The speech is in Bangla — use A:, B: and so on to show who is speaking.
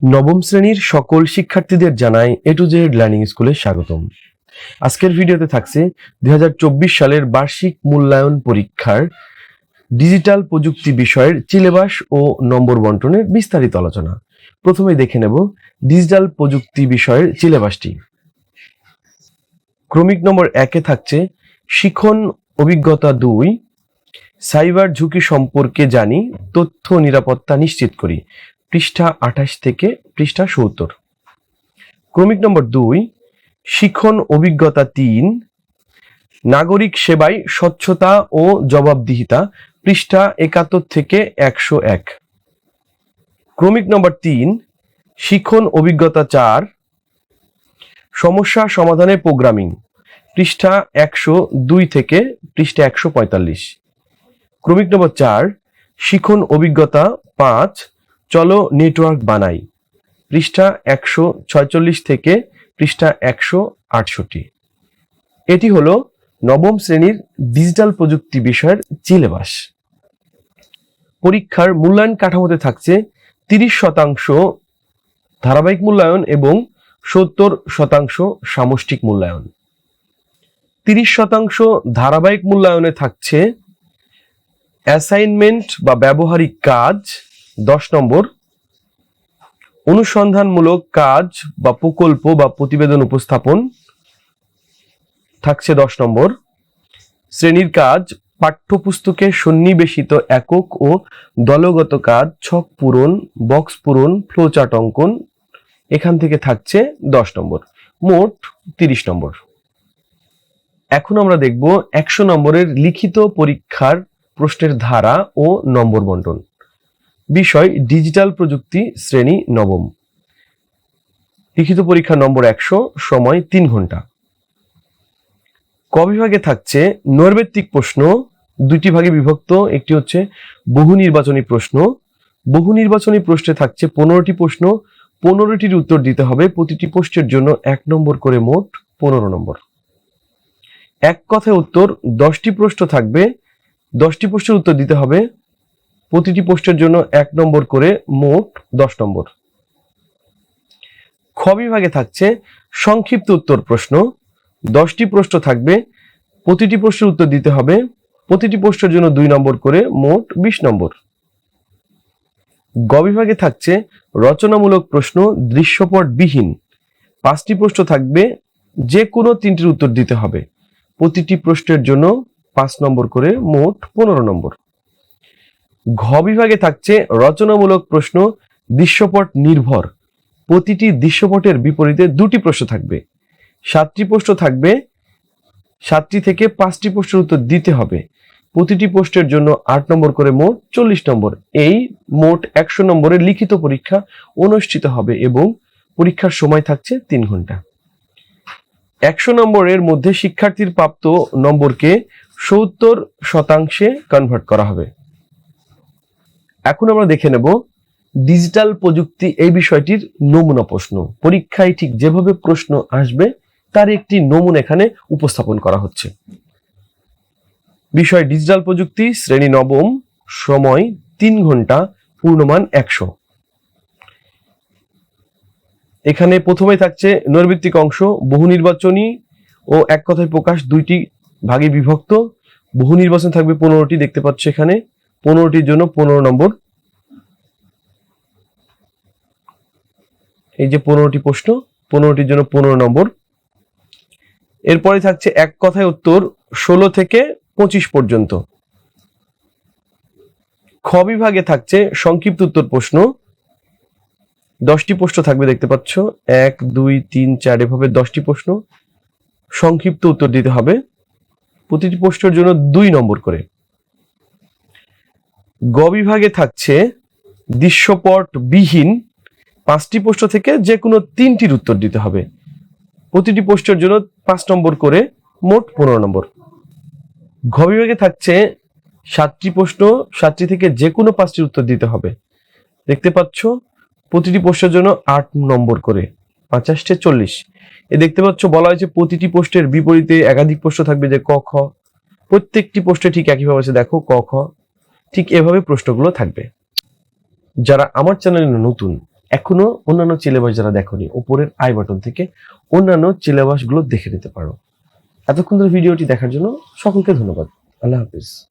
A: নবম শ্রেণির সকল শিক্ষার্থীদের জানাই এ টু জেড লার্নিং স্কুলে স্বাগতম। আজকের ভিডিওতে থাকছে দু হাজার চব্বিশ সালের বার্ষিক মূল্যায়ন পরীক্ষার ডিজিটাল প্রযুক্তি বিষয়ের সিলেবাস ও নম্বর বন্টনের বিস্তারিত আলোচনা। প্রথমে দেখে নেব ডিজিটাল প্রযুক্তি বিষয়ের সিলেবাসটি। ক্রমিক নম্বর একে থাকছে শিখন অভিজ্ঞতা দুই, সাইবার ঝুঁকি সম্পর্কে জানি, তথ্য নিরাপত্তা নিশ্চিত করি। পৃষ্ঠা আঠাশ থেকে পৃষ্ঠা সত্তর। ক্রমিক নম্বর দুই, শিখন অভিজ্ঞতা তিন, নাগরিক সেবায় স্বচ্ছতা ও জবাবদিহিতা, পৃষ্ঠা একাত্তর থেকে একশো এক। ক্রমিক নম্বর তিন, শিখন অভিজ্ঞতা চার, সমস্যা সমাধানে প্রোগ্রামিং, পৃষ্ঠা একশো দুই থেকে পৃষ্ঠা একশো পঁয়তাল্লিশ। ক্রমিক নম্বর চার, শিখন অভিজ্ঞতা পাঁচ চলো নেটওয়ার্ক বানাই। পৃষ্ঠা একশো ছয়চল্লিশ থেকে পৃষ্ঠা একশো আটষট্টি। এটি হলো নবম শ্রেণির ডিজিটাল প্রযুক্তি বিষয়ের সিলেবাস। পরীক্ষার মূল্যায়ন কাঠামোতে থাকছে তিরিশ শতাংশ ধারাবাহিক মূল্যায়ন এবং সত্তর শতাংশ সামষ্টিক মূল্যায়ন। তিরিশ শতাংশ ধারাবাহিক মূল্যায়নে থাকছে অ্যাসাইনমেন্ট বা ব্যবহারিক কাজ দশ নম্বর। অনুসন্ধানমূলক কাজ বা প্রকল্প বা প্রতিবেদন উপস্থাপন থাকছে দশ নম্বর। শ্রেণির কাজ, পাঠ্যপুস্তকে সন্নিবেশিত একক ও দলগত কাজ, ছক পূরণ, বক্স পূরণ ফ্লোচার্ট অঙ্কন, এখান থেকে থাকছে দশ নম্বর। মোট তিরিশ নম্বর। এখন আমরা দেখব একশো নম্বরের লিখিত পরীক্ষার প্রশ্নের ধারা ও নম্বর বন্টন। বিষয় ডিজিটাল প্রযুক্তি শ্রেণি নবম। লিখিত পরীক্ষা নম্বর একশো, সময় তিন ঘণ্টা। ক বিভাগে থাকছে নৈর্ব্যক্তিক প্রশ্ন দুটি ভাগে বিভক্ত, একটি হচ্ছে বহু নির্বাচনী প্রশ্ন। বহু নির্বাচনী প্রশ্নে থাকছে পনেরোটি প্রশ্ন, পনেরোটির উত্তর দিতে হবে, প্রতিটি প্রশ্নের জন্য এক নম্বর করে মোট পনেরো নম্বর। এক কথায় উত্তর, দশটি প্রশ্ন থাকবে, দশটি প্রশ্নের উত্তর দিতে হবে প্রতিটি পোস্টের জন্য এক নম্বর করে মোট দশ নম্বর। খ বিভাগে থাকছে সংক্ষিপ্ত উত্তর প্রশ্ন। দশটি প্রশ্ন থাকবে, প্রতিটি প্রশ্নের উত্তর দিতে হবে, প্রতিটি প্রশ্নের জন্য দুই নম্বর করে মোট বিশ নম্বর। গ বিভাগে থাকছে রচনামূলক প্রশ্ন দৃশ্যপট বিহীন পাঁচটি প্রশ্ন থাকবে, যে কোনো তিনটির উত্তর দিতে হবে। প্রতিটি প্রশ্নের জন্য পাঁচ নম্বর করে মোট পনেরো নম্বর। ঘ বিভাগে থাকছে রচনামূলক প্রশ্ন, দৃশ্যপট নির্ভর। প্রতিটি দৃশ্যপটের বিপরীতে দুটি প্রশ্ন থাকবে। সাতটি প্রশ্ন থাকবে, সাতটি থেকে পাঁচটি প্রশ্নের উত্তর দিতে হবে। প্রতিটি পোস্টের জন্য আট নম্বর করে মোট চল্লিশ নম্বর। এই মোট একশো নম্বরের লিখিত পরীক্ষা অনুষ্ঠিত হবে এবং পরীক্ষার সময় থাকছে তিন ঘণ্টা। একশো নম্বরের মধ্যে শিক্ষার্থীর প্রাপ্ত নম্বরকে সত্তর শতাংশে কনভার্ট করা হবে। এখন আমরা দেখে নেব ডিজিটাল প্রযুক্তি এই বিষয়টির নমুনা প্রশ্ন। পরীক্ষায় ঠিক যেভাবে প্রশ্ন আসবে, তার একটি নমুনা এখানে উপস্থাপন করা হচ্ছে। বিষয়, ডিজিটাল প্রযুক্তি, শ্রেণি নবম, সময়, তিন ঘণ্টা, পূর্ণমান একশো। এখানে প্রথমে থাকছে নৈর্ভিত্তিক অংশ, বহু নির্বাচনী ও এক কথায় প্রকাশ দুইটি ভাগে বিভক্ত। বহু নির্বাচন থাকবে পনেরোটি, দেখতে পাচ্ছ এখানে। পনেরোটির জন্য পনেরো নম্বর। এই যে পনেরোটি প্রশ্ন, পনেরোটির জন্য পনেরো নম্বর। এরপরে থাকছে এক কথায় উত্তর ষোলো থেকে পঁচিশ পর্যন্ত। খ বিভাগে থাকছে সংক্ষিপ্ত উত্তর প্রশ্ন। দশটি প্রশ্ন থাকবে, দেখতে পাচ্ছ। এক, দুই, তিন, চার, এভাবে দশটি প্রশ্ন। সংক্ষিপ্ত উত্তর দিতে হবে। প্রতিটি প্রশ্নের জন্য দুই নম্বর করে। গ বিভাগে থাকছে দৃশ্যপট বিহীন পাঁচটি প্রশ্ন থেকে যে কোনো তিনটির উত্তর দিতে হবে। প্রতিটি পোস্টের জন্য পাঁচ নম্বর করে মোট পনেরো নম্বর। ঘ বিভাগে থাকছে সাতটি প্রশ্ন, সাতটি থেকে যে কোনো পাঁচটির উত্তর দিতে হবে। দেখতে পাচ্ছ, প্রতিটি পোস্টের জন্য আট নম্বর করে পঞ্চাশটে চল্লিশ। এ দেখতে পাচ্ছ, বলা হয়েছে প্রতিটি পোস্টের বিপরীতে একাধিক প্রশ্ন থাকবে যে ক, খ। প্রত্যেকটি পোস্টে ঠিক একইভাবে আছে, দেখো ক, খ। ঠিক এভাবে প্রশ্নগুলো থাকবে। যারা আমার চ্যানেলে নতুন, এখনও অন্যান্য সিলেবাস যারা দেখনি ওপরের আই বাটন থেকে অন্যান্য সিলেবাসগুলো দেখে নিতে পারো। এতক্ষণ ধরে ভিডিওটি দেখার জন্য সকলকে ধন্যবাদ। আল্লাহ হাফিজ।